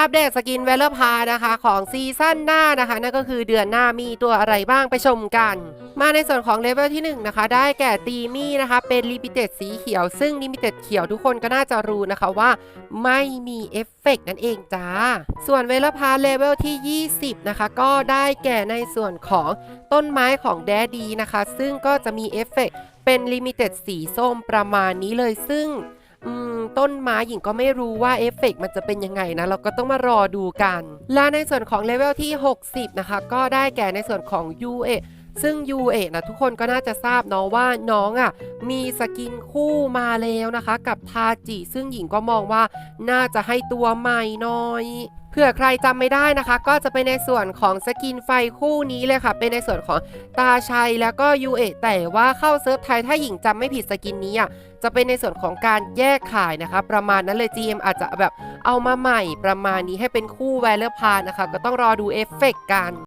อัปเดตสกินเวลเลอร์พานะคะของซีซั่นหน้านะคะนั่นก็คือเดือนหน้ามีตัวอะไรบ้างไปชมกัน มาในส่วนของเลเวลที่1นะคะได้แก่ตีมี่นะคะเป็นลิมิเต็ดสีเขียว ซึ่งลิมิเต็ดเขียวทุกคนก็น่าจะรู้นะคะว่าไม่มีเอฟเฟกต์นั่นเองจ้า ส่วนเวลเลอร์พาเลเวลที่ 20 นะคะ ก็ได้แก่ในส่วนของต้นไม้ของแดดีนะคะ ซึ่งก็จะมีเอฟเฟกต์เป็นลิมิเต็ดสีส้มประมาณนี้เลยซึ่ง อืมต้นไม้หญิงก็ไม่รู้ว่าเอฟเฟกต์มันจะเป็นยังไงนะ เราก็ต้องมารอดูกัน และในส่วนของเลเวลที่ 60 นะคะ ก็ได้แก่ในส่วนของ UA ซึ่ง UA นะทุกคนก็น่าจะทราบเนาะว่าน้องอะ่ะมีสกินคู่มาแล้วนะคะ กับทาจิซึ่งหญิงก็มองว่าน่าจะให้ตัวใหม่น่อยเผื่อใครจำไม่ได้นะคะ ก็จะเป็นในส่วนของสกินไฟคู่นี้เลยค่ะ เป็นในส่วนของตาชัยแล้วก็ UA แต่ว่าเข้าเซิร์ฟไทยถ้าหญิงจำไม่ผิดสกินนี้อะจะเป็นในส่วนของการแยกขายนะคะ ประมาณนั้นเลย GM อาจจะแบบเอามาใหม่ประมาณนี้ให้เป็นคู่แวลเลอร์พานะคะ ก็ต้องรอดูเอฟเฟกต์กัน